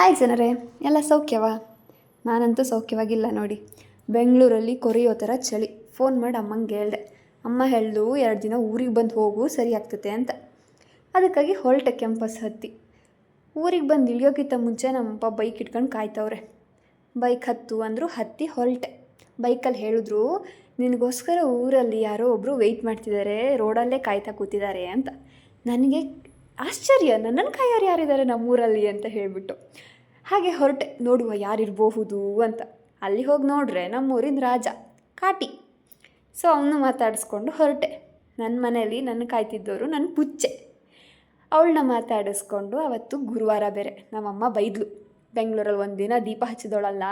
Hi ಜನರೇ, ಎಲ್ಲ ಸೌಖ್ಯವಾ? ನಾನಂತೂ ಸೌಖ್ಯವಾಗಿಲ್ಲ ನೋಡಿ. ಬೆಂಗಳೂರಲ್ಲಿ ಕೊರೆಯೋ ಥರ ಚಳಿ. ಫೋನ್ ಮಾಡಿ, ಅಮ್ಮಂಗೆ ಹೇಳ್ದೆ. ಅಮ್ಮ ಹೇಳ್ದು ಎರಡು ದಿನ ಊರಿಗೆ ಬಂದು ಹೋಗು, ಸರಿ ಆಗ್ತದೆ ಅಂತ. ಅದಕ್ಕಾಗಿ ಹೊರಟೆ ಕ್ಯಾಂಪಸ್ ಹತ್ತಿ. ಊರಿಗೆ ಬಂದು ಇಳಿಯೋಕ್ಕಿಂತ ಮುಂಚೆ ನಮ್ಮಪ್ಪ ಬೈಕ್ ಇಟ್ಕೊಂಡು ಕಾಯ್ತವ್ರೆ. ಬೈಕ್ ಹತ್ತು ಅಂದರು ಹತ್ತಿ ಹೊರಟೆ. ಬೈಕಲ್ಲಿ ಹೇಳಿದ್ರು, ನಿನಗೋಸ್ಕರ ಊರಲ್ಲಿ ಯಾರೋ ಒಬ್ಬರು ವೆಯ್ಟ್ ಮಾಡ್ತಿದ್ದಾರೆ ರೋಡಲ್ಲೇ ಕಾಯ್ತಾ ಕೂತಿದ್ದಾರೆ ಅಂತ. ನನಗೆ ಆಶ್ಚರ್ಯ. ನನ್ನನ್ನು ಕೈಯಾರು ಯಾರಿದ್ದಾರೆ ನಮ್ಮೂರಲ್ಲಿ ಅಂತ ಹೇಳಿಬಿಟ್ಟು. ಹಾಗೆ ಹೊರಟೆ. ನೋಡುವ ಯಾರಿರಬಹುದು ಅಂತ. ಅಲ್ಲಿ ಹೋಗಿ ನೋಡ್ರೆ ನಮ್ಮೂರಿನ ರಾಜ, ಕಾಟಿ. ಸೊ ಅವನು ಮಾತಾಡಿಸ್ಕೊಂಡು ಹೊರಟೆ. ನನ್ನ ಮನೆಯಲ್ಲಿ ನನ್ನ ಕಾಯ್ತಿದ್ದವರು ನನ್ನ ಪುಚ್ಚೆ. ಅವಳನ್ನ ಮಾತಾಡಿಸ್ಕೊಂಡು ಅವತ್ತು ಗುರುವಾರ ಬೇರೆ. ನಮ್ಮಮ್ಮ ಬೈದ್ಲು. ಬೆಂಗಳೂರಲ್ಲಿ ಒಂದು ದಿನ ದೀಪ ಹಚ್ಚಿದೋಳಲ್ಲ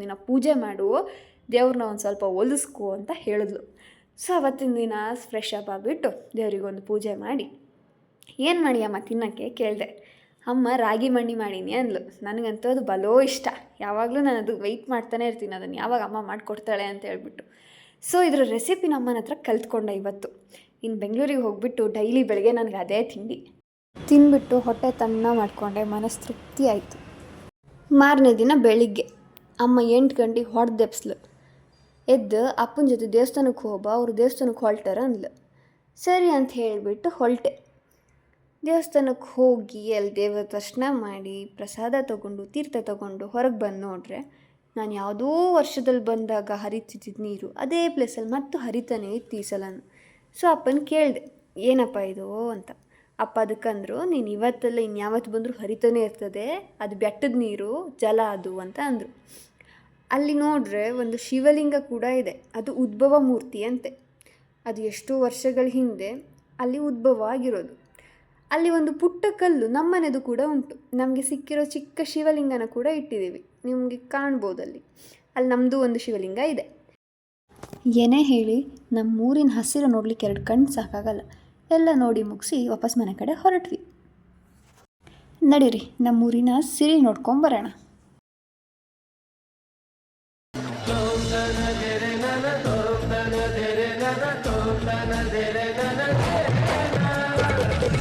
ದಿನ ಪೂಜೆ ಮಾಡು ದೇವ್ರನ್ನ ಒಂದು ಸ್ವಲ್ಪ ಒಲಿಸ್ಕೊ ಅಂತ ಹೇಳಿದ್ಲು. ಸೊ ಅವತ್ತಿನ ದಿನ ಫ್ರೆಶ್ ಅಪ್ ಆಗಿಬಿಟ್ಟು ದೇವರಿಗೊಂದು ಪೂಜೆ ಮಾಡಿ ಏನು ಮಾಡಿ ಅಮ್ಮ ತಿನ್ನೋಕ್ಕೆ? ಕೇಳಿದೆ. ಅಮ್ಮ, ರಾಗಿ ಮಣ್ಣಿ ಮಾಡೀನಿ ಅಂದ್ಲು. ನನಗಂತೂ ಅದು ಬಲೋ ಇಷ್ಟ. ಯಾವಾಗಲೂ ನಾನು ಅದು ವೆಯ್ಟ್ ಮಾಡ್ತಾನೆ ಇರ್ತೀನಿ. ಅದನ್ನು ಯಾವಾಗ ಅಮ್ಮ ಮಾಡಿಕೊಡ್ತಾಳೆ ಅಂತ ಹೇಳ್ಬಿಟ್ಟು. ಸೊ ಇದ್ರ ರೆಸಿಪಿ ನಮ್ಮನ ಹತ್ರ ಕಲ್ತ್ಕೊಂಡೆ ಇವತ್ತು. ಇನ್ನು ಬೆಂಗಳೂರಿಗೆ ಹೋಗ್ಬಿಟ್ಟು ಡೈಲಿ ಬೆಳಗ್ಗೆ ನನಗೆ ಅದೇ ತಿಂಡಿ. ತಿಂದ್ಬಿಟ್ಟು ಹೊಟ್ಟೆ ತನ್ನ ಮಾಡಿಕೊಂಡೆ. ಮನಸ್ಸು ತೃಪ್ತಿ ಆಯಿತು. ಮಾರನೇ ದಿನ ಬೆಳಿಗ್ಗೆ ಅಮ್ಮ ಎಂಟು ಗಂಟೆಗೆ ಹೊಡೆದೆಪ್ಸ್ಲು ಎದ್ದು ಅಪ್ಪನ ಜೊತೆ ದೇವಸ್ಥಾನಕ್ಕೆ ಹೋಗ ಅವರು ದೇವಸ್ಥಾನಕ್ಕೆ ಹೊಲ್ಟಾರ ಅಂದ್ಲು. ಸರಿ ಅಂತ ಹೇಳಿಬಿಟ್ಟು ಹೊರಟೆ ದೇವಸ್ಥಾನಕ್ಕೆ ಹೋಗಿ ಅಲ್ಲಿ ದೇವರ ದರ್ಶನ ಮಾಡಿ ಪ್ರಸಾದ ತಗೊಂಡು, ತೀರ್ಥ ತಗೊಂಡು ಹೊರಗೆ ಬಂದು ನೋಡ್ರೆ, ನಾನು ಯಾವುದೋ ವರ್ಷದಲ್ಲಿ ಬಂದಾಗ ಹರಿತಿದ್ದ ನೀರು, ಅದೇ ಪ್ಲೇಸಲ್ಲಿ ಮತ್ತು ಹರಿತಾನೆ ಇತ್ತು ಈ ಸಲನು ಸೊ ಅಪ್ಪನ ಕೇಳಿದೆ, ಏನಪ್ಪ ಇದು? ಅಂತ. ಅಪ್ಪ ಅದಕ್ಕಂದ್ರು ನೀನು ಇವತ್ತಲ್ಲ ಇನ್ಯಾವತ್ತು ಬಂದರೂ ಹರಿತಾನೆ ಇರ್ತದೆ, ಅದು ಬೆಟ್ಟದ ನೀರು, ಜಲ ಅದು ಅಂತ ಅಂದರು. ಅಲ್ಲಿ ನೋಡ್ರೆ ಒಂದು ಶಿವಲಿಂಗ ಕೂಡ ಇದೆ, ಅದು ಉದ್ಭವ ಮೂರ್ತಿ ಅಂತೆ. ಅದು ಎಷ್ಟೋ ವರ್ಷಗಳ ಹಿಂದೆ ಅಲ್ಲಿ ಉದ್ಭವ ಆಗಿರೋದು. ಅಲ್ಲಿ ಒಂದು ಪುಟ್ಟ ಕಲ್ಲು ನಮ್ಮನೆದು ಕೂಡ ಉಂಟು ನಮಗೆ ಸಿಕ್ಕಿರೋ ಚಿಕ್ಕ ಶಿವಲಿಂಗನ ಕೂಡ ಇಟ್ಟಿದ್ದೀವಿ ನಿಮಗೆ ಕಾಣ್ಬೋದು ಅಲ್ಲಿ ಅಲ್ಲಿ ನಮ್ಮದು ಒಂದು ಶಿವಲಿಂಗ ಇದೆ ಏನೇ ಹೇಳಿ ನಮ್ಮ ಊರಿನ ಹಸಿರು ನೋಡ್ಲಿಕ್ಕೆ ಎರಡು ಕಣ್ಣು ಸಾಕಾಗಲ್ಲ ಎಲ್ಲ ನೋಡಿ ಮುಗಿಸಿ ವಾಪಸ್ ಮನೆ ಕಡೆ ಹೊರಟ್ವಿ ನಡೀರಿ ನಮ್ಮ ಊರಿನ ಸಿರಿ ನೋಡ್ಕೊಂಬರೋಣ